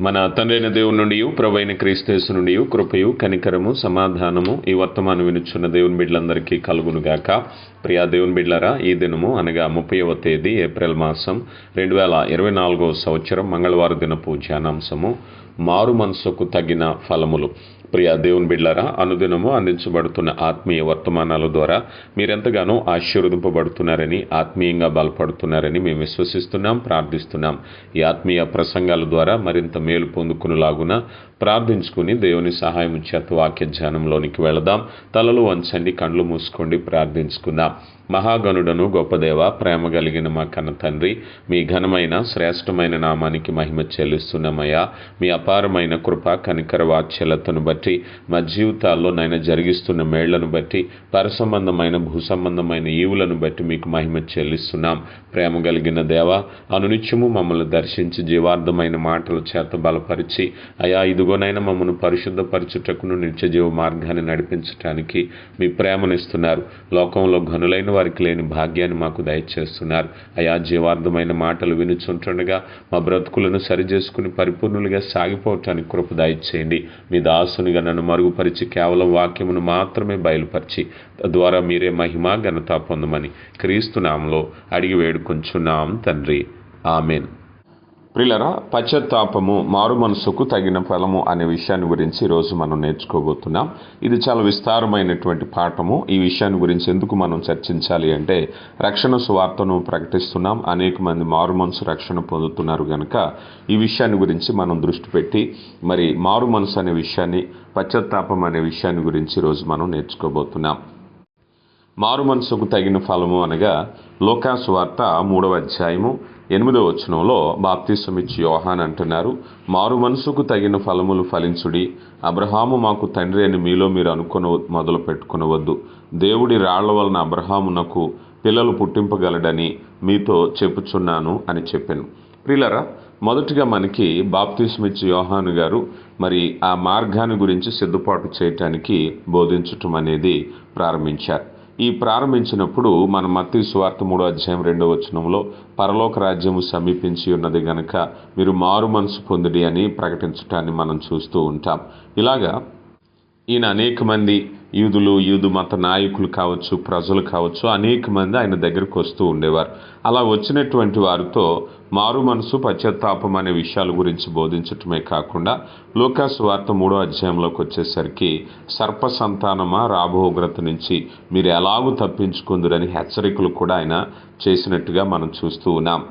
మన తండ్రైన దేవుని నుండి ప్రభైన క్రీస్తేసు నుండి కృపయు కనికరము సమాధానము ఈ వర్తమానం వినుచున్న దేవుని బిడ్డలందరికీ కలుగునుగాక. ప్రియా దేవుని బిడ్డలరా ఈ దినము అనగా ముప్పైవ తేదీ ఏప్రిల్ మాసం రెండు వేల ఇరవై నాలుగో సంవత్సరం మంగళవారం దినపు ధ్యానాంశము మారు మనసుకు తగిన ఫలములు. ప్రియ దేవుని బిడ్లారా అనుదినము అందించబడుతున్న ఆత్మీయ వర్తమానాల ద్వారా మీరెంతగానో ఆశీర్వదింపబడుతున్నారని ఆత్మీయంగా బలపడుతున్నారని మేము విశ్వసిస్తున్నాం ప్రార్థిస్తున్నాం. ఈ ఆత్మీయ ప్రసంగాల ద్వారా మరింత మేలు పొందుకునేలాగున ప్రార్థించుకుని దేవుని సహాయం చేత వాక్య ధ్యానంలోనికి వెళదాం. తలలు వంచండి కండ్లు మూసుకోండి ప్రార్థించుకుందాం. మహాగణుడను గొప్పదేవ ప్రేమ కలిగిన మా కన్న తండ్రి మీ ఘనమైన శ్రేష్టమైన నామానికి మహిమ చెల్లిస్తున్నామయ్యా. మీ అపారమైన కృప కనికర వాత్సలతను బట్టి మా జీవితాల్లో నైనా జరిగిస్తున్న మేళ్ళను బట్టి పరసంబంధమైన భూసంబంధమైన ఈవులను బట్టి మీకు మహిమ చెల్లిస్తున్నాం. ప్రేమ కలిగిన దేవ అనునిత్యము మమ్మల్ని దర్శించి జీవార్థమైన మాటల చేత బలపరిచి అయా ఇదిగోనైనా మమ్మల్ని పరిశుద్ధపరచుటకును నిత్య జీవ మార్గాన్ని నడిపించటానికి మీ ప్రేమనిస్తున్నారు. లోకంలో ఘనులైన వారికి లేని భాగ్యాన్ని మాకు దయచేస్తున్నారు. అయా జీవార్థమైన మాటలు వినుచుంటుండగా మా బ్రతుకులను సరిచేసుకుని పరిపూర్ణులుగా సాగిపోవటానికి కృప దయచేయండి. మీ దాసునిగా నన్ను మరుగుపరిచి కేవలం వాక్యమును మాత్రమే బయలుపరిచి తద్వారా మీరే మహిమ ఘనత పొందమని క్రీస్తునామంలో అడిగి వేడుకొంచున్నాం తండ్రి. ఆమెన్. ప్రిలరా పశ్చాత్తాపము మారు మనసుకు తగిన ఫలము అనే విషయాన్ని గురించి ఈరోజు మనం నేర్చుకోబోతున్నాం. ఇది చాలా విస్తారమైనటువంటి పాఠము. ఈ విషయాన్ని గురించి ఎందుకు మనం చర్చించాలి అంటే రక్షణ సువార్తను ప్రకటిస్తున్నాం. అనేక మంది మారు మనసు రక్షణ పొందుతున్నారు కనుక ఈ విషయాన్ని గురించి మనం దృష్టి పెట్టి మరి మారు మనసు అనే విషయాన్ని పశ్చాత్తాపం అనే విషయాన్ని గురించి ఈరోజు మనం నేర్చుకోబోతున్నాం. మారు మనసుకు తగిన ఫలము అనగా లోకాసు వార్త మూడవ అధ్యాయము ఎనిమిదో వచనంలో బాప్తిసమిచ్చి యోహాన్ అంటున్నారు మారు మనసుకు తగిన ఫలములు ఫలించుడి. అబ్రహాము మాకు తండ్రి అని మీలో మీరు అనుకుని మొదలు పెట్టుకునవద్దు. దేవుడి రాళ్ళ వలన అబ్రహామునకు పిల్లలు పుట్టింపగలడని మీతో చెప్పుచున్నాను అని చెప్పాను. ప్రిలరా మొదటిగా మనకి బాప్తిస్మిచ్చి యోహాను గారు మరి ఆ మార్గాన్ని గురించి సిద్ధపాటు చేయటానికి బోధించటం అనేది ప్రారంభించారు. ఈ ప్రారంభించినప్పుడు మన మత్తి స్వార్థ మూడో అధ్యాయం రెండో వచనంలో పరలోక రాజ్యము సమీపించి ఉన్నది గనక మీరు మారు మనసు పొందిడి అని ప్రకటించటాన్ని మనం చూస్తూ ఉంటాం. ఇలాగా ఈయన అనేక మంది యూదులు యూదు మత నాయకులు కావచ్చు ప్రజలు కావచ్చు అనేక మంది ఆయన దగ్గరకు వస్తూ ఉండేవారు. అలా వచ్చినటువంటి వారితో మారు మనసు పశ్చాత్తాపం అనే విషయాల గురించి బోధించటమే కాకుండా లోకాసు వార్త మూడో అధ్యాయంలోకి వచ్చేసరికి సర్ప సంతానమా రాబోగ్రత నుంచి మీరు ఎలాగూ తప్పించుకుందురని హెచ్చరికలు కూడా ఆయన చేసినట్టుగా మనం చూస్తూ ఉన్నాం.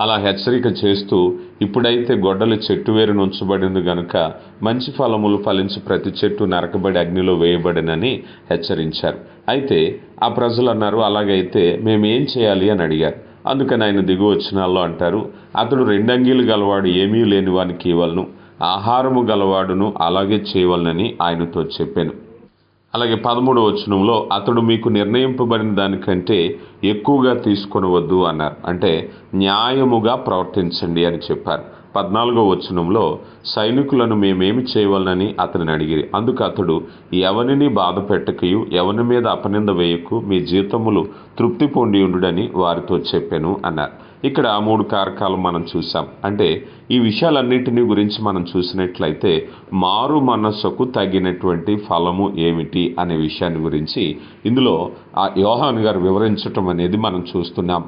అలా హెచ్చరిక చేస్తూ ఇప్పుడైతే గొడ్డలి చెట్టు వేరు ఉంచబడింది గనుక మంచి ఫలములు ఫలించి ప్రతి చెట్టు నరకబడి అగ్నిలో వేయబడినని హెచ్చరించారు. అయితే ఆ ప్రజలు అన్నారు అలాగైతే మేము ఏం చేయాలి? అని అడిగారు. అందుకని ఆయన దిగు వచ్చినాల్లో అంటారు అతడు రెండంగీలు గలవాడు ఏమీ లేని వానికి ఇవ్వలను ఆహారము గలవాడును అలాగే చేయవలనని ఆయనతో చెప్పాను. అలాగే పదమూడు వచనంలో అతడు మీకు నిర్ణయింపబడిన దానికంటే ఎక్కువగా తీసుకొనవద్దు అన్నారు. అంటే న్యాయముగా ప్రవర్తించండి అని చెప్పారు. పద్నాలుగో వచనంలో సైనికులను మేమేమి చేయవలనని అతనిని అడిగిరి. అందుకు అతడు ఎవరిని బాధ పెట్టకయు ఎవరి మీద అపనింద వేయకు మీ జీతములు తృప్తి పొంది ఉండుడని వారితో చెప్పాను అన్నారు. ఇక్కడ మూడు కారకాలు మనం చూసాం అంటే ఈ విషయాలన్నింటిని గురించి మనం చూసినట్లయితే మారు మనస్సుకు తగినటువంటి ఫలము ఏమిటి అనే విషయాన్ని గురించి ఇందులో ఆ యోహాన్ గారు వివరించటం అనేది మనం చూస్తున్నాం.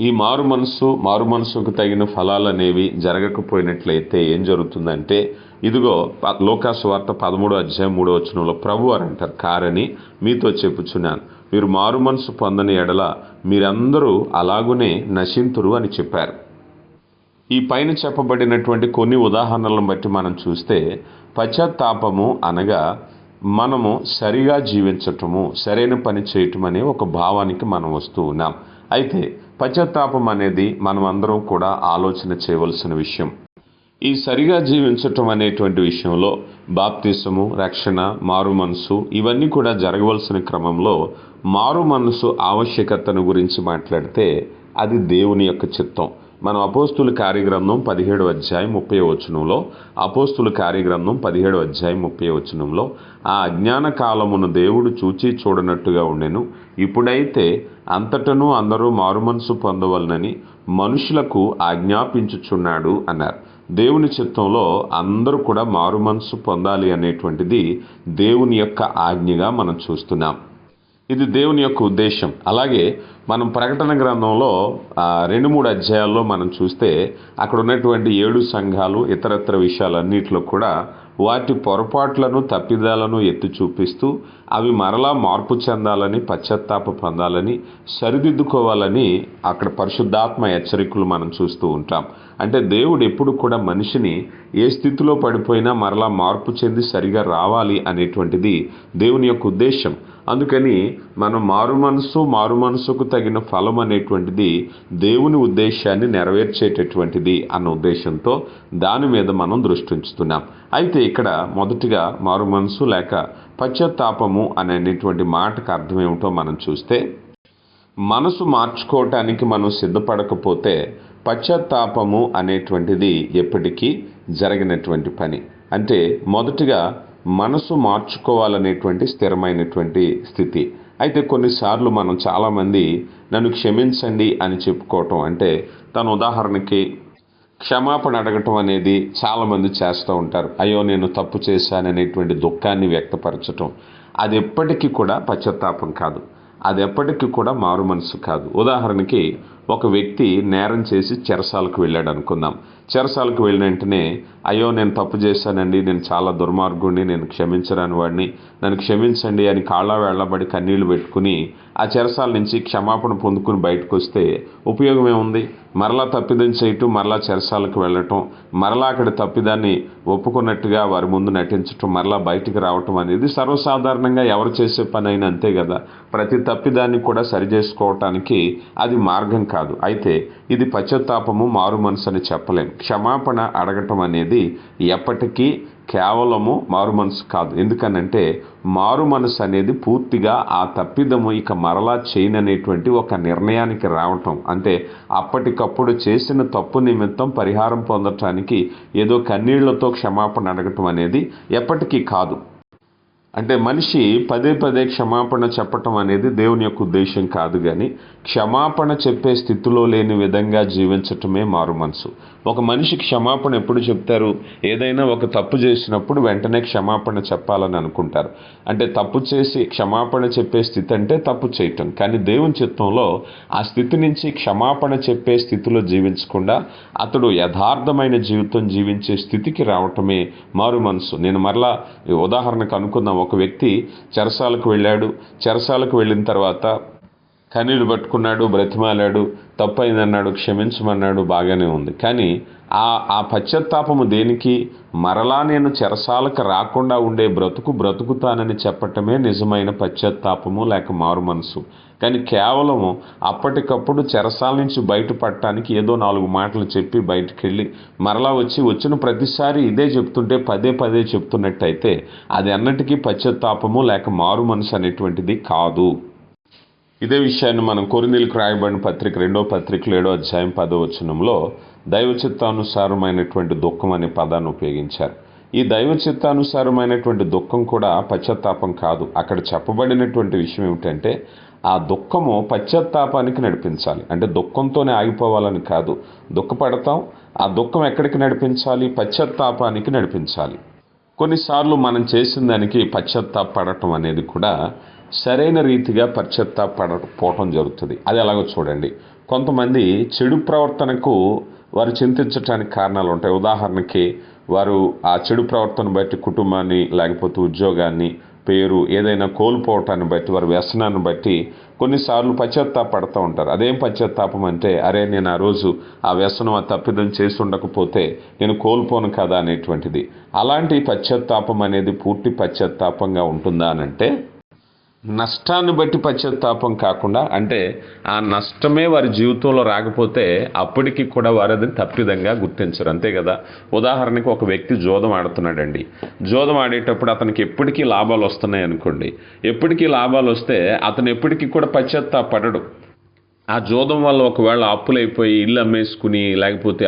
ఈ మారు మనసు మారు మనసుకు తగిన ఫలాలు అనేవి జరగకపోయినట్లయితే ఏం జరుగుతుందంటే ఇదిగో లోకాసు వార్త పదమూడు అధ్యాయం మూడో వచనంలో ప్రభు అని అంటారు కారని మీతో చెప్పుచున్నాను. మీరు మారు మనసు పొందని ఎడల మీరందరూ అలాగునే నశింతురు అని చెప్పారు. ఈ పైన చెప్పబడినటువంటి కొన్ని ఉదాహరణలను బట్టి మనం చూస్తే పశ్చాత్తాపము అనగా మనము సరిగా జీవించటము సరైన పని చేయటం అనే ఒక భావానికి మనం వస్తూ ఉన్నాం. అయితే పశ్చాత్తాపం అనేది మనం అందరం కూడా ఆలోచన చేయవలసిన విషయం. ఈ సరిగా జీవించటం అనేటువంటి విషయంలో బాప్తిసము రక్షణ మారు మనసు ఇవన్నీ కూడా జరగవలసిన క్రమంలో మారు మనసు ఆవశ్యకతను గురించి మాట్లాడితే అది దేవుని యొక్క చిత్తం. మనం అపోస్తుల కార్యగ్రంథం పదిహేడు అధ్యాయం ముప్పై వచనంలో అపోస్తుల కార్యగ్రంథం పదిహేడు అధ్యాయం ముప్పై వచనంలో ఆ అజ్ఞాన కాలమును దేవుడు చూచి చూడనట్టుగా ఉండెను. ఇప్పుడైతే అంతటను అందరూ మారుమనసు పొందవలనని మనుషులకు ఆజ్ఞాపించుచున్నాడు అన్నారు. దేవుని చిత్తంలో అందరూ కూడా మారుమనసు పొందాలి అనేటువంటిది దేవుని యొక్క ఆజ్ఞగా మనం చూస్తున్నాం. ఇది దేవుని యొక్క ఉద్దేశం. అలాగే మనం ప్రకటన గ్రంథంలో రెండు మూడు అధ్యాయాల్లో మనం చూస్తే అక్కడ ఉన్నటువంటి ఏడు సంఘాలు ఇతరత్ర విషయాలన్నిటిలో కూడా వాటి పొరపాట్లను తప్పిదాలను ఎత్తి చూపిస్తూ అవి మరలా మార్పు చెందాలని పశ్చాత్తాప పొందాలని సరిదిద్దుకోవాలని అక్కడ పరిశుద్ధాత్మ హెచ్చరికలు మనం చూస్తూ ఉంటాం. అంటే దేవుడు ఎప్పుడు కూడా మనిషిని ఏ స్థితిలో పడిపోయినా మరలా మార్పు చెంది సరిగా రావాలి అనేటువంటిది దేవుని యొక్క ఉద్దేశం. అందుకని మనం మారు మనసు మారు మనసుకు తగిన ఫలం అనేటువంటిది దేవుని ఉద్దేశాన్ని నెరవేర్చేటటువంటిది అన్న ఉద్దేశంతో దాని మీద మనం దృష్టి ఉంచుతున్నాం. అయితే ఇక్కడ మొదటిగా మారు మనసు లేక పశ్చాత్తాపము అనేటువంటి మాటకు అర్థం ఏమిటో మనం చూస్తే మనసు మార్చుకోవటానికి మనం సిద్ధపడకపోతే పశ్చాత్తాపము అనేటువంటిది ఎప్పటికీ జరిగినటువంటి పని. అంటే మొదటిగా మనసు మార్చుకోవాలనేటువంటి స్థిరమైనటువంటి స్థితి. అయితే కొన్నిసార్లు మనం చాలామంది నన్ను క్షమించండి అని చెప్పుకోవటం అంటే తన ఉదాహరణకి క్షమాపణ అడగటం అనేది చాలామంది చేస్తూ ఉంటారు. అయ్యో నేను తప్పు చేశాననేటువంటి దుఃఖాన్ని వ్యక్తపరచటం. అది ఎప్పటికీ కూడా పశ్చాత్తాపం కాదు. అది ఎప్పటికీ కూడా మారు మనసు కాదు. ఉదాహరణకి ఒక వ్యక్తి నేరం చేసి చెరసాలకు వెళ్ళాడు అనుకుందాం. చెరసాలకు వెళ్ళిన వెంటనే అయ్యో నేను తప్పు చేశానండి నేను చాలా దుర్మార్గుడిని నేను క్షమించరాని వాడిని నన్ను క్షమించండి అని కాళ్ళ వేళ్ళబడి కన్నీళ్ళు పెట్టుకుని ఆ చెరసాల నుంచి క్షమాపణ పొందుకుని బయటకు వస్తే ఉపయోగం ఏముంది? మరలా తప్పిదం చేయటం మరలా చెరసాలకు వెళ్ళటం మరలా అక్కడ తప్పిదాన్ని ఒప్పుకున్నట్టుగా వారి ముందు నటించటం మరలా బయటికి రావటం అనేది సర్వసాధారణంగా ఎవరు చేసే పని అయినా అంతే కదా? ప్రతి తప్పిదాన్ని కూడా సరిచేసుకోవటానికి అది మార్గం కాదు. అయితే ఇది పశ్చాత్తాపము మారు మనసు అని చెప్పలేము క్షమాపణ అడగటం అనేది ఎప్పటికీ కేవలము మారు మనసు కాదు. ఎందుకనంటే మారు మనసు అనేది పూర్తిగా ఆ తప్పిదము ఇక మరలా చేయననేటువంటి ఒక నిర్ణయానికి రావటం. అంటే అప్పటికప్పుడు చేసిన తప్పు నిమిత్తం పరిహారం పొందటానికి ఏదో కన్నీళ్ళతో క్షమాపణ అడగటం అనేది ఎప్పటికీ కాదు. అంటే మనిషి పదే పదే క్షమాపణ చెప్పటం అనేది దేవుని యొక్క ఉద్దేశం కాదు కానీ క్షమాపణ చెప్పే స్థితిలో లేని విధంగా జీవించటమే మారు మనసు. ఒక మనిషి క్షమాపణ ఎప్పుడు చెప్తారు? ఏదైనా ఒక తప్పు చేసినప్పుడు వెంటనే క్షమాపణ చెప్పాలని అనుకుంటారు. అంటే తప్పు చేసి క్షమాపణ చెప్పే స్థితి అంటే తప్పు చేయటం. కానీ దేవుని చిత్తంలో ఆ స్థితి నుంచి క్షమాపణ చెప్పే స్థితిలో జీవించకుండా అతడు యథార్థమైన జీవితం జీవించే స్థితికి రావటమే మారు మనసు. నేను మరలా ఉదాహరణకు అనుకుందాం. ఒక వ్యక్తి చెరసాలకు వెళ్ళాడు. చెరసాలకు వెళ్ళిన తర్వాత కన్నీళ్ళు పట్టుకున్నాడు బ్రతిమాలాడు తప్పైందన్నాడు క్షమించమన్నాడు బాగానే ఉంది. కానీ ఆ ఆ పశ్చాత్తాపము దేనికి? మరలా నేను చెరసాలకు రాకుండా ఉండే బ్రతుకు బ్రతుకుతానని చెప్పటమే నిజమైన పశ్చాత్తాపము లేక మారు మనసు. కానీ కేవలము అప్పటికప్పుడు చెరసాల నుంచి బయటపడటానికి ఏదో నాలుగు మాటలు చెప్పి బయటికి వెళ్ళి మరలా వచ్చి వచ్చిన ప్రతిసారి ఇదే చెప్తుంటే పదే పదే చెప్తున్నట్టయితే అది అన్నటికీ పశ్చాత్తాపము లేక మారు మనసు అనేటువంటిది కాదు. ఇదే విషయాన్ని మనం కొరిందీలకు రాయబడిన పత్రిక రెండో పత్రికలు ఏడో అధ్యాయం పదో వచనంలో దైవ చిత్తానుసారమైనటువంటి దుఃఖం అనే పదాన్ని ఉపయోగించారు. ఈ దైవ చిత్తానుసారమైనటువంటి దుఃఖం కూడా పశ్చాత్తాపం కాదు. అక్కడ చెప్పబడినటువంటి విషయం ఏమిటంటే ఆ దుఃఖము పశ్చాత్తాపానికి నడిపించాలి. అంటే దుఃఖంతోనే ఆగిపోవాలని కాదు. దుఃఖపడతాం ఆ దుఃఖం ఎక్కడికి నడిపించాలి? పశ్చాత్తాపానికి నడిపించాలి. కొన్నిసార్లు మనం చేసిన దానికి పశ్చాత్తాపడటం అనేది కూడా సరైన రీతిగా పశ్చాత్తాపడకపోవటం జరుగుతుంది. అది ఎలాగో చూడండి. కొంతమంది చెడు ప్రవర్తనకు వారు చింతించడానికి కారణాలు ఉంటాయి. ఉదాహరణకి వారు ఆ చెడు ప్రవర్తన బట్టి కుటుంబాన్ని లేకపోతే ఉద్యోగాన్ని పేరు ఏదైనా కోల్పోవటాన్ని బట్టి వారి వ్యసనాన్ని బట్టి కొన్నిసార్లు పశ్చాత్తాపడుతూ ఉంటారు. అదేం పశ్చాత్తాపం అంటే అరే నేను ఆ రోజు ఆ వ్యసనం ఆ తప్పిదం చేసి ఉండకపోతే నేను కోల్పోను కదా అనేటువంటిది. అలాంటి పశ్చాత్తాపం అనేది పూర్తి పశ్చాత్తాపంగా ఉంటుందా అనంటే నష్టాన్ని బట్టి పశ్చాత్తాపం కాకుండా అంటే ఆ నష్టమే వారి జీవితంలో రాకపోతే అప్పటికి కూడా వారు అది తప్పిదంగా గుర్తించరు. అంతే కదా? ఉదాహరణకి ఒక వ్యక్తి జోదం ఆడుతున్నాడండి. జోదం ఆడేటప్పుడు అతనికి ఎప్పటికీ లాభాలు వస్తున్నాయి అనుకోండి ఎప్పటికీ లాభాలు వస్తే అతను ఎప్పటికీ కూడా పశ్చాత్తాపడడు. ఆ జోదం వల్ల ఒకవేళ అప్పులైపోయి ఇల్లు అమ్మేసుకుని లేకపోతే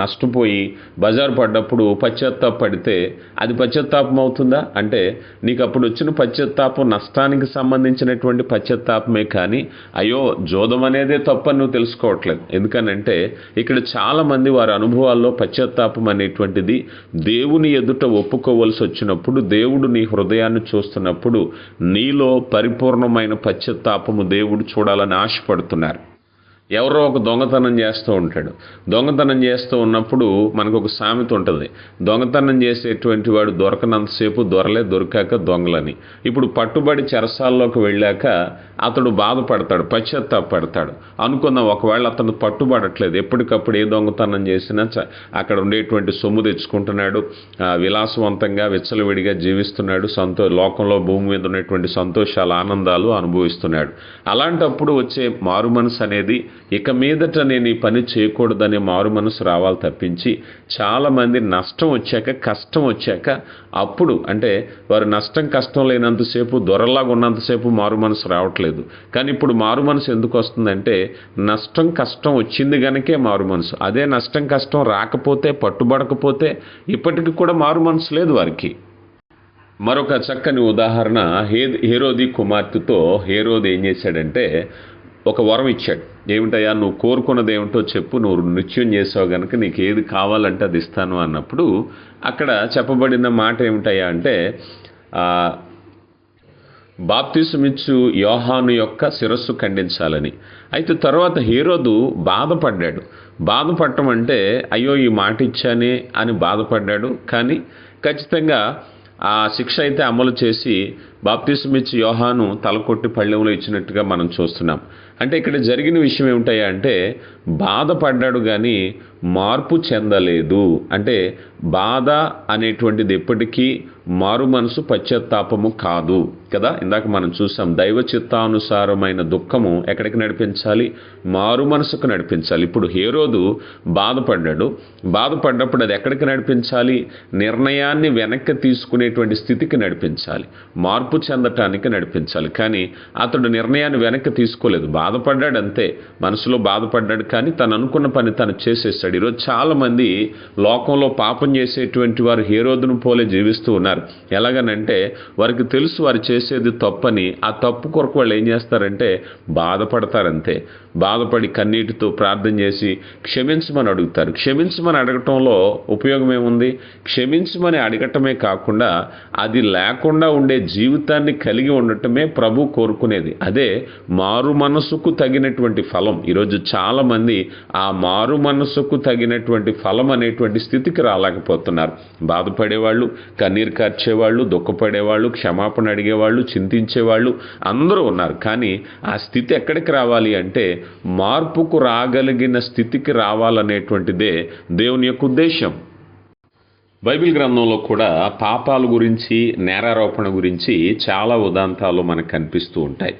నష్టపోయి బజారు పడ్డప్పుడు పశ్చాత్తాపడితే అది పశ్చాత్తాపం అవుతుందా? అంటే నీకు అప్పుడు వచ్చిన పశ్చాత్తాపం నష్టానికి సంబంధించినటువంటి పశ్చాత్తాపమే కానీ అయ్యో జోదం అనేదే తప్పని నువ్వు తెలుసుకోవట్లేదు. ఎందుకనంటే ఇక్కడ చాలామంది వారి అనుభవాల్లో పశ్చాత్తాపం అనేటువంటిది దేవుని ఎదుట ఒప్పుకోవలసి వచ్చినప్పుడు దేవుడు నీ హృదయాన్ని చూస్తున్నప్పుడు నీలో పరిపూర్ణమైన పశ్చాత్తాపము దేవుడు చూడాలని Hortolar. ఎవరో ఒక దొంగతనం చేస్తూ ఉంటాడు. దొంగతనం చేస్తూ ఉన్నప్పుడు మనకు ఒక సామెత ఉంటుంది. దొంగతనం చేసేటువంటి వాడు దొరకనంతసేపు దొరలే దొరికాక దొంగలని. ఇప్పుడు పట్టుబడి చెరసాల్లోకి వెళ్ళాక అతడు బాధపడతాడు పశ్చాత్తాపడతాడు. అనుకుందాం ఒకవేళ అతను పట్టుబడట్లేదు ఎప్పటికప్పుడు ఏ దొంగతనం చేసినా చ- అక్కడ ఉండేటువంటి సొమ్ము తెచ్చుకుంటున్నాడు విలాసవంతంగా విచ్చలవిడిగా జీవిస్తున్నాడు సంతో లోకంలో భూమి మీద ఉన్నటువంటి సంతోషాలు ఆనందాలు అనుభవిస్తున్నాడు. అలాంటప్పుడు వచ్చే మారు మనసు అనేది ఇక మీదట నేను ఈ పని చేయకూడదనే మారు మనసు రావాలి తప్పించి చాలామంది నష్టం వచ్చాక కష్టం వచ్చాక అప్పుడు అంటే వారు నష్టం కష్టం లేనంతసేపు దొరలాగా ఉన్నంతసేపు మారు మనసు రావట్లేదు. కానీ ఇప్పుడు మారు మనసు ఎందుకు వస్తుందంటే నష్టం కష్టం వచ్చింది గనకే మారు మనసు. అదే నష్టం కష్టం రాకపోతే పట్టుబడకపోతే ఇప్పటికి కూడా మారు మనసు లేదు వారికి. మరొక చక్కని ఉదాహరణ హే హేరోది కుమార్తెతో హేరోది ఏం చేశాడంటే ఒక వరం ఇచ్చాడు. ఏమిటయ్యా నువ్వు కోరుకున్నది ఏమిటో చెప్పు నువ్వు నృత్యం చేసావు కనుక నీకు ఏది కావాలంటే అది ఇస్తాను అన్నప్పుడు అక్కడ చెప్పబడిన మాట ఏమిటయ్యా అంటే బాప్తిసమిచ్చు యోహాను యొక్క శిరస్సు ఖండించాలని. అయితే తర్వాత హీరోదు బాధపడ్డాడు. బాధపడటం అంటే అయ్యో ఈ మాట ఇచ్చానే అని బాధపడ్డాడు. కానీ ఖచ్చితంగా ఆ శిక్ష అయితే అమలు చేసి బాప్తిసమిచ్చి యోహాను తలకొట్టి పళ్ళెంలో ఇచ్చినట్టుగా మనం చూస్తున్నాం. అంటే ఇక్కడ జరిగిన విషయం ఏమిటయ్యా అంటే బాధపడ్డాడు కానీ మార్పు చెందలేదు. అంటే బాధ అనేటువంటిది ఎప్పటికీ మారు మనసు పశ్చాత్తాపము కాదు. కదా? ఇందాక మనం చూసాం దైవ చిత్తానుసారమైన దుఃఖము ఎక్కడికి నడిపించాలి? మారు మనసుకు నడిపించాలి. ఇప్పుడు హేరోదు బాధపడ్డాడు. బాధపడ్డప్పుడు అది ఎక్కడికి నడిపించాలి? నిర్ణయాన్ని వెనక్కి తీసుకునేటువంటి స్థితికి నడిపించాలి. మార్పు చెందటానికి నడిపించాలి. కానీ అతడు నిర్ణయాన్ని వెనక్కి తీసుకోలేదు. బాధపడ్డాడు అంతే మనసులో బాధపడ్డాడు కానీ తను అనుకున్న పని తను చేసేస్తాడు ఈరోజు చాలామంది లోకంలో పాపం చేసేటువంటి వారు హీరోదును పోలే జీవిస్తూ ఉన్నారు. ఎలాగనంటే వారికి తెలుసు వారు చేసేది తప్పని ఆ తప్పు కొరకు వాళ్ళు ఏం చేస్తారంటే బాధపడతారంతే. బాధపడి కన్నీటితో ప్రార్థన చేసి క్షమించమని అడుగుతారు. క్షమించమని అడగటంలో ఉపయోగం ఏముంది? క్షమించమని అడగటమే కాకుండా అది లేకుండా ఉండే జీవితాన్ని కలిగి ఉండటమే ప్రభు కోరుకునేది. అదే మారు మనసుకు తగినటువంటి ఫలం. ఈరోజు చాలామంది ఆ మారు మనసుకు తగినటువంటి ఫలం అనేటువంటి స్థితికి రాలేకపోతున్నారు. బాధపడేవాళ్ళు కన్నీరు కార్చేవాళ్ళు దుఃఖపడేవాళ్ళు క్షమాపణ అడిగేవాళ్ళు చింతించేవాళ్ళు అందరూ ఉన్నారు. కానీ ఆ స్థితి ఎక్కడికి రావాలి అంటే మార్పుకు రాగలిగిన స్థితికి రావాలనేటువంటిదే దేవుని యొక్క ఉద్దేశం బైబిల్ గ్రంథంలో కూడా పాపాల గురించి నేరారోపణ గురించి చాలా ఉదాంతాలు మనకు కనిపిస్తూ ఉంటాయి.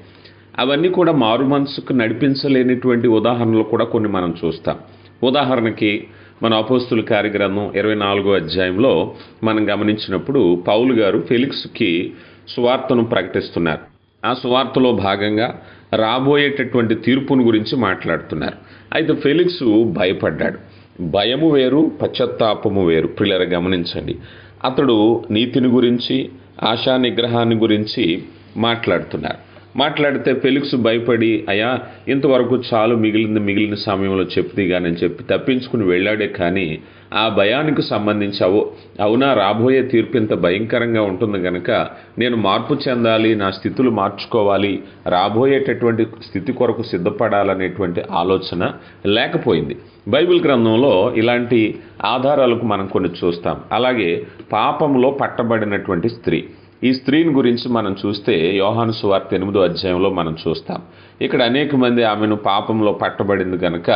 అవన్నీ కూడా మారు మనసుకు నడిపించలేనిటువంటి ఉదాహరణలు కూడా కొన్ని మనం చూస్తాం. ఉదాహరణకి మన అపోస్తుల కార్యగ్రంథం ఇరవై నాలుగో అధ్యాయంలో మనం గమనించినప్పుడు పౌలు గారు ఫెలిక్స్కి సువార్తను ప్రకటిస్తున్నారు. ఆ సువార్తలో భాగంగా రాబోయేటటువంటి తీర్పును గురించి మాట్లాడుతున్నారు. అయితే ఫెలిక్స్ భయపడ్డాడు. భయము వేరు పశ్చాత్తాపము వేరు. పిల్లర గమనించండి. అతడు నీతిని గురించి ఆశా నిగ్రహాన్ని గురించి మాట్లాడుతున్నారు. మాట్లాడితే ఫెలిక్స్ భయపడి అయ్యా ఇంతవరకు చాలు మిగిలింది మిగిలిన సమయంలో చెప్తే కానీ చెప్పి తప్పించుకుని వెళ్ళాడే కానీ ఆ భయానికి సంబంధించి అవు అవునా రాబోయే తీర్పు ఇంత భయంకరంగా ఉంటుంది కనుక నేను మార్పు చెందాలి నా స్థితులు మార్చుకోవాలి రాబోయేటటువంటి స్థితి కొరకు సిద్ధపడాలనేటువంటి ఆలోచన లేకపోయింది. బైబిల్ గ్రంథంలో ఇలాంటి ఆధారాలకు మనం కొన్ని చూస్తాం. అలాగే పాపంలో పట్టబడినటువంటి స్త్రీ. ఈ స్త్రీని గురించి మనం చూస్తే యోహాను సువార్త ఎనిమిదో అధ్యాయంలో మనం చూస్తాం. ఇక్కడ అనేక మంది ఆమెను పాపంలో పట్టబడింది కనుక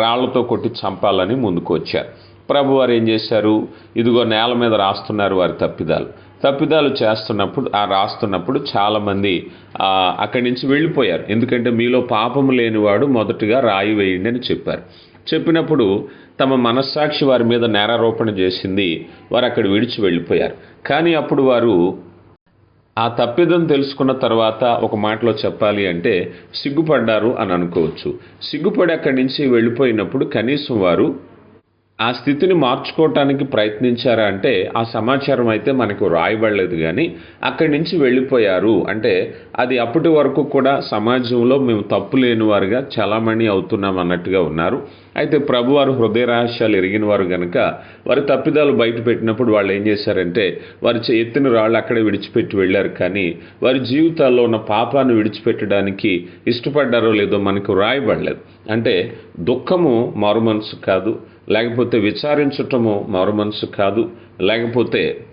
రాళ్ళతో కొట్టి చంపాలని ముందుకొచ్చారు ప్రభు వారు ఏం చేశారు? ఇదిగో నేల మీద రాస్తున్నారు వారి తప్పిదాలు. తప్పిదాలు చేస్తున్నప్పుడు ఆ రాస్తున్నప్పుడు చాలామంది అక్కడి నుంచి వెళ్ళిపోయారు. ఎందుకంటే మీలో పాపము లేనివాడు మొదటగా రాయి వేయండి అని చెప్పారు. చెప్పినప్పుడు తమ మనస్సాక్షి వారి మీద నేరారోపణ చేసింది. వారు అక్కడ విడిచి వెళ్ళిపోయారు. కానీ అప్పుడు వారు ఆ తప్పిదం తెలుసుకున్న తర్వాత ఒక మాటలో చెప్పాలి అంటే సిగ్గుపడ్డారు అని అనుకోవచ్చు. సిగ్గుపడి అక్కడి నుంచి వెళ్ళిపోయినప్పుడు కనీసం వారు ఆ స్థితిని మార్చుకోవటానికి ప్రయత్నించారా అంటే ఆ సమాచారం అయితే మనకు రాయబడలేదు కానీ అక్కడి నుంచి వెళ్ళిపోయారు. అంటే అది అప్పటి వరకు కూడా సమాజంలో మేము తప్పు లేని వారుగా చలామణి అవుతున్నాం అన్నట్టుగా ఉన్నారు. అయితే ప్రభువారు హృదయ రహస్యాలు ఎరిగిన వారు కనుక వారి తప్పిదాలు బయట పెట్టినప్పుడు వాళ్ళు ఏం చేశారంటే వారి ఎత్తిన రాళ్ళు అక్కడే విడిచిపెట్టి వెళ్ళారు. కానీ వారి జీవితాల్లో ఉన్న పాపాన్ని విడిచిపెట్టడానికి ఇష్టపడ్డారో లేదో మనకు రాయబడలేదు. అంటే దుఃఖము మారు మనసు కాదు. లేకపోతే విచారించటము మారు మనసు కాదు. లేకపోతే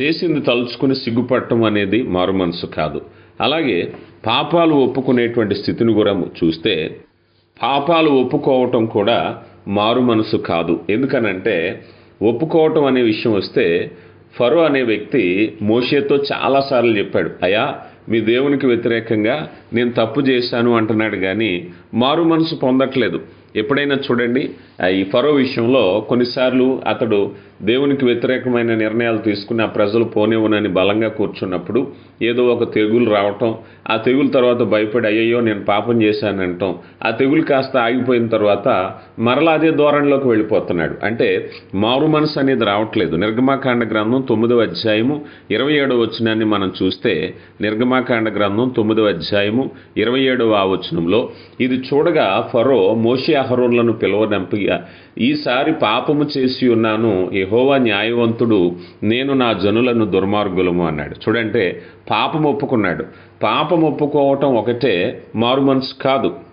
చేసింది తలుచుకుని సిగ్గుపడటం అనేది మారు మనసు కాదు. అలాగే పాపాలు ఒప్పుకునేటువంటి స్థితిని కూడా చూస్తే పాపాలు ఒప్పుకోవటం కూడా మారు మనసు కాదు. ఎందుకనంటే ఒప్పుకోవటం అనే విషయం వస్తే ఫరో అనే వ్యక్తి మోషేతో చాలాసార్లు చెప్పాడు అయ్యా మీ దేవునికి వ్యతిరేకంగా నేను తప్పు చేశాను అంటున్నాడు. కానీ మారు మనసు పొందట్లేదు. ఎప్పుడైనా చూడండి ఈ ఫరో విషయంలో కొన్నిసార్లు అతడు దేవునికి వ్యతిరేకమైన నిర్ణయాలు తీసుకుని ఆ ప్రజలు పోనివ్వనని బలంగా కూర్చున్నప్పుడు ఏదో ఒక తెగులు రావటం ఆ తెగులు తర్వాత భయపడి అయ్యయ్యో నేను పాపం చేశానంటాం ఆ తెగులు కాస్త ఆగిపోయిన తర్వాత మరలా అదే ధోరణిలోకి వెళ్ళిపోతున్నాడు. అంటే మారు మనసు అనేది రావట్లేదు. నిర్గమాకాండ గ్రంథం తొమ్మిదవ అధ్యాయము ఇరవై ఏడవ వచనాన్ని మనం చూస్తే నిర్గమాకాండ గ్రంథం తొమ్మిదవ అధ్యాయము ఇరవై ఏడవ ఆ వచనంలో ఇది చూడగా ఫరో మోషి అహరోన్లను పిలువనంపిగా ఈసారి పాపము చేసి ఉన్నాను యహోవా న్యాయవంతుడు నేను నా జనులను దుర్మార్గులము అన్నాడు. చూడంటే పాపం ఒప్పుకున్నాడు. పాపం ఒప్పుకోవటం ఒకటే మారు మనసు కాదు.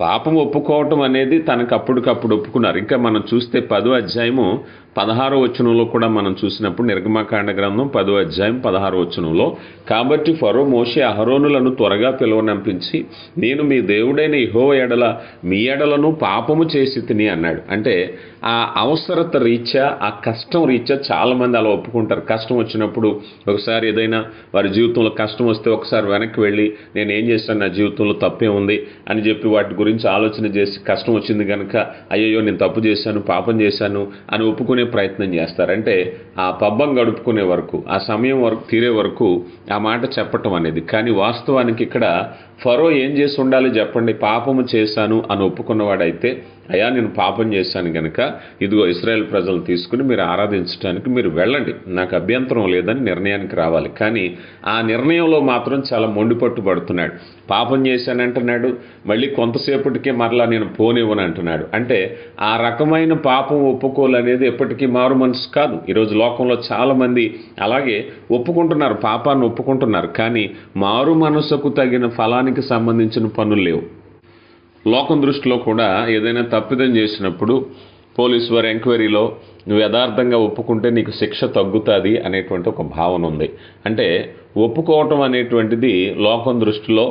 పాపం ఒప్పుకోవటం అనేది తనకు అప్పటికప్పుడు ఒప్పుకున్నారు. ఇంకా మనం చూస్తే పదో అధ్యాయము పదహారో వచనంలో కూడా మనం చూసినప్పుడు నిర్గమకాండ గ్రంథం పదో అధ్యాయం పదహారో వచనంలో కాబట్టి ఫరో మోషే అహరోనులను త్వరగా పిలువనంపించి నేను మీ దేవుడైన ఇహో ఎడల మీ ఎడలను పాపము చేసి తిని అన్నాడు. అంటే ఆ అవసరత రీత్యా ఆ కష్టం రీత్యా చాలామంది అలా ఒప్పుకుంటారు. కష్టం వచ్చినప్పుడు ఒకసారి ఏదైనా వారి జీవితంలో కష్టం వస్తే ఒకసారి వెనక్కి వెళ్ళి నేను ఏం చేశాను? నా జీవితంలో తప్పే ఉంది అని చెప్పి వాటి గురించి ఆలోచన చేసి కష్టం వచ్చింది కనుక అయ్యయ్యో నేను తప్పు చేశాను పాపం చేశాను అని ఒప్పుకునే ప్రయత్నం చేస్తారు. అంటే ఆ పబ్బం గడుపుకునే వరకు ఆ సమయం వరకు తీరే వరకు ఆ మాట చెప్పటం అనేది. కానీ వాస్తవానికి ఇక్కడ ఫరో ఏం చేసి ఉండాలి చెప్పండి? పాపము చేశాను అని ఒప్పుకున్నవాడైతే అయ్యా నేను పాపం చేశాను కనుక ఇదిగో ఇస్రాయేల్ ప్రజలు తీసుకుని మీరు ఆరాధించడానికి మీరు వెళ్ళండి. నాకు అభ్యంతరం లేదని నిర్ణయానికి రావాలి. కానీ ఆ నిర్ణయంలో మాత్రం చాలా మొండిపట్టు పడుతున్నాడు. పాపం చేశానంటున్నాడు మళ్ళీ కొంతసేపటికే మరలా నేను పోనివ్వను అంటున్నాడు. అంటే ఆ రకమైన పాపం ఒప్పుకోలనేది ఎప్పటికీ మారు మనసు కాదు. ఈరోజు లోకంలో చాలామంది అలాగే ఒప్పుకుంటున్నారు పాపాన్ని ఒప్పుకుంటున్నారు. కానీ మారు మనసుకు తగిన ఫలానికి సంబంధించిన పనులు లేవు. లోకం దృష్టిలో కూడా ఏదైనా తప్పిదం చేసినప్పుడు పోలీస్ వారి ఎంక్వైరీలో నువ్వు యథార్థంగా ఒప్పుకుంటే నీకు శిక్ష తగ్గుతుంది అనేటువంటి ఒక భావన ఉంది. అంటే ఒప్పుకోవటం అనేటువంటిది లోకం దృష్టిలో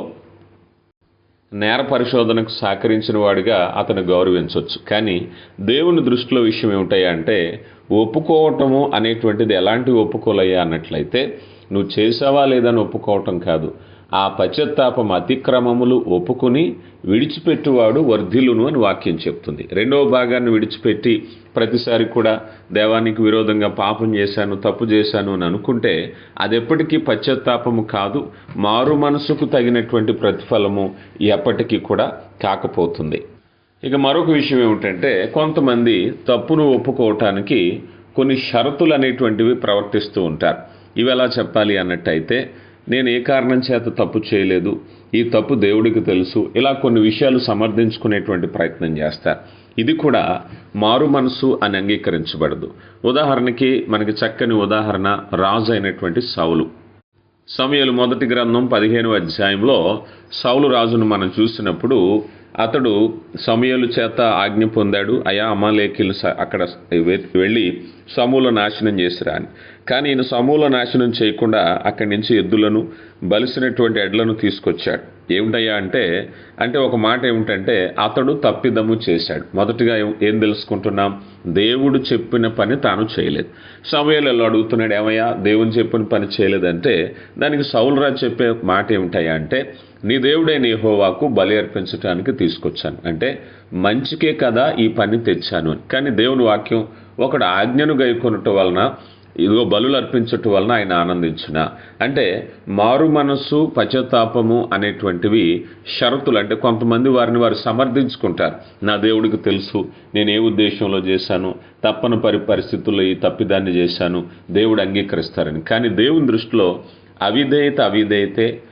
నేర పరిశోధనకు సహకరించిన వాడిగా అతను గౌరవించవచ్చు కానీ దేవుని దృష్టిలో విషయం ఏమిటయ్యా అంటే ఒప్పుకోవటము అనేటువంటిది ఎలాంటి ఒప్పుకోలయ్యా అన్నట్లయితే నువ్వు చేసావా లేదని ఒప్పుకోవటం కాదు. ఆ పశ్చాత్తాపం అతిక్రమములు ఒప్పుకుని విడిచిపెట్టువాడు వర్ధిల్లును అని వాక్యం చెప్తుంది. రెండవ భాగాన్ని విడిచిపెట్టి ప్రతిసారి కూడా దేవానికి విరోధంగా పాపం చేశాను తప్పు చేశాను అని అనుకుంటే అది ఎప్పటికీ పశ్చాత్తాపము కాదు మారు మనసుకు తగినటువంటి ప్రతిఫలము ఎప్పటికీ కూడా కాకపోతుంది. ఇక మరొక విషయం ఏమిటంటే కొంతమంది తప్పును ఒప్పుకోవటానికి కొన్ని షరతులు అనేటువంటివి ప్రవర్తిస్తూ ఉంటారు. ఇవి ఎలా చెప్పాలి అన్నట్టయితే నేను ఏ కారణం చేత తప్పు చేయలేదు? ఈ తప్పు దేవుడికి తెలుసు. ఇలా కొన్ని విషయాలు సమర్థించుకునేటువంటి ప్రయత్నం చేస్తారు ఇది కూడా మారు మనసు అని అంగీకరించబడదు. ఉదాహరణకి మనకి చక్కని ఉదాహరణ రాజు అయినటువంటి సౌలు. సమయలు మొదటి గ్రంథం పదిహేను అధ్యాయంలో సౌలు రాజును మనం చూసినప్పుడు అతడు సమయలు చేత ఆజ్ఞ పొందాడు అయా అమలేఖిలు స- అక్కడ వెళ్ళి సమూల నాశనం చేసిరా అని. కానీ ఈయన సమూల నాశనం చేయకుండా అక్కడి నుంచి ఎద్దులను బలిసినటువంటి ఎడ్లను తీసుకొచ్చాడు. ఏమిటయ్యా అంటే అంటే ఒక మాట ఏమిటంటే అతడు తప్పిదము చేశాడు. మొదటిగా ఏం- తెలుసుకుంటున్నాం? దేవుడు చెప్పిన పని తాను చేయలేదు. సమయాలలో అడుగుతున్నాడు ఏమయ్యా దేవుని చెప్పిన పని చేయలేదంటే దానికి సౌలరాజు చెప్పే మాట ఏమిటయ్యా అంటే నీ దేవుడైన యహోవాకు బలి అర్పించడానికి తీసుకొచ్చాను. అంటే మంచికే కదా ఈ పని తెచ్చాను అని. కానీ దేవుని వాక్యం ఒకడు ఆజ్ఞను గైకొనటం వలన ఇదిగో బలులు అర్పించటం వలన ఆయన ఆనందించిన. అంటే మారు మనస్సు పశ్చాత్తాపము అనేటువంటివి షరతులు. అంటే కొంతమంది వారిని వారు సమర్థించుకుంటారు. నా దేవుడికి తెలుసు నేను ఏ ఉద్దేశంలో చేశాను తప్పని పరి పరిస్థితుల్లో ఈ తప్పిదాన్ని చేశాను దేవుడు అంగీకరిస్తారని. కానీ దేవుని దృష్టిలో అవిధేయత అవిధేయతే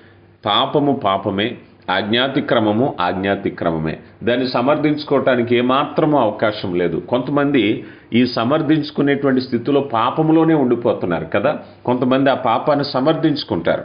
పాపము పాపమే ఆజ్ఞాతిక్రమము ఆజ్ఞాతిక్రమమే. దాన్ని సమర్థించుకోవటానికి ఏమాత్రము అవకాశం లేదు. కొంతమంది ఈ సమర్థించుకునేటువంటి స్థితిలో పాపములోనే ఉండిపోతున్నారు కదా. కొంతమంది ఆ పాపాన్ని సమర్థించుకుంటారు.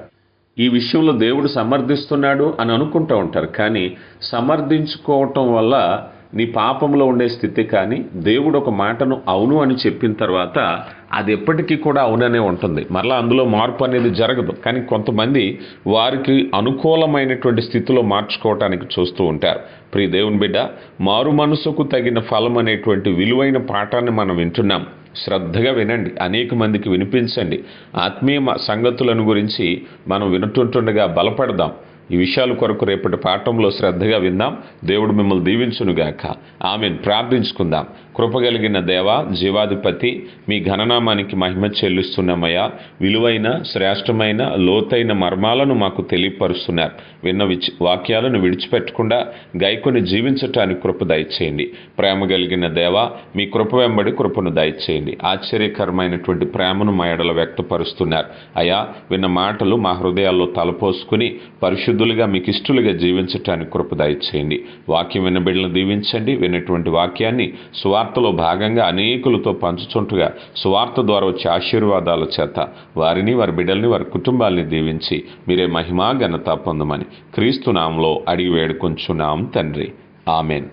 ఈ విషయంలో దేవుడు సమర్థిస్తున్నాడు అని అనుకుంటూ ఉంటారు. కానీ సమర్థించుకోవటం వల్ల నీ పాపంలో ఉండే స్థితి కానీ దేవుడు ఒక మాటను అవును అని చెప్పిన తర్వాత అది ఎప్పటికీ కూడా అవుననే ఉంటుంది. మరలా అందులో మార్పు అనేది జరగదు. కానీ కొంతమంది వారికి అనుకూలమైనటువంటి స్థితిలో మార్చుకోవటానికి చూస్తూ ఉంటారు. ప్రియ దేవుని బిడ్డ మారు మనసుకు తగిన ఫలం అనేటువంటి విలువైన పాఠాన్ని మనం వింటున్నాం. శ్రద్ధగా వినండి. అనేక మందికి వినిపించండి. ఆత్మీయ సంగతులను గురించి మనం వినుతుంటుండగా బలపడదాం. ఈ విషయాల కొరకు రేపటి పాఠంలో శ్రద్ధగా విందాం. దేవుడు మిమ్మల్ని దీవించునుగాక. ఆమెను. ప్రార్థించుకుందాం. కృపగలిగిన దేవ జీవాధిపతి మీ ఘననామానికి మహిమ చెల్లిస్తున్నామయ్యా. విలువైన శ్రేష్టమైన లోతైన మర్మాలను మాకు తెలియపరుస్తున్నారు. విన్న విచ్ వాక్యాలను విడిచిపెట్టకుండా గైకొని జీవించటానికి కృప దయచేయండి. ప్రేమ కలిగిన దేవ మీ కృప వెంబడి కృపను దయచేయండి. ఆశ్చర్యకరమైనటువంటి ప్రేమను మా ఎడలో వ్యక్తపరుస్తున్నారు. అయా విన్న మాటలు మా హృదయాల్లో తలపోసుకుని పరిశుద్ధులుగా మీకు ఇష్టలుగా జీవించటానికి కృప దయచేయండి. వాక్యం విన్న బిడ్డలను దీవించండి. వినటువంటి వాక్యాన్ని సువార్తలో భాగంగా అనేకులతో పంచుచుంటుగా సువార్త ద్వారా వచ్చే ఆశీర్వాదాల చేత వారిని వారి బిడ్డల్ని వారి కుటుంబాల్ని దీవించి మీరే మహిమా ఘనత పొందమని క్రీస్తునామంలో అడిగి వేడుకొంచున్నాం తండ్రి. ఆమెన్.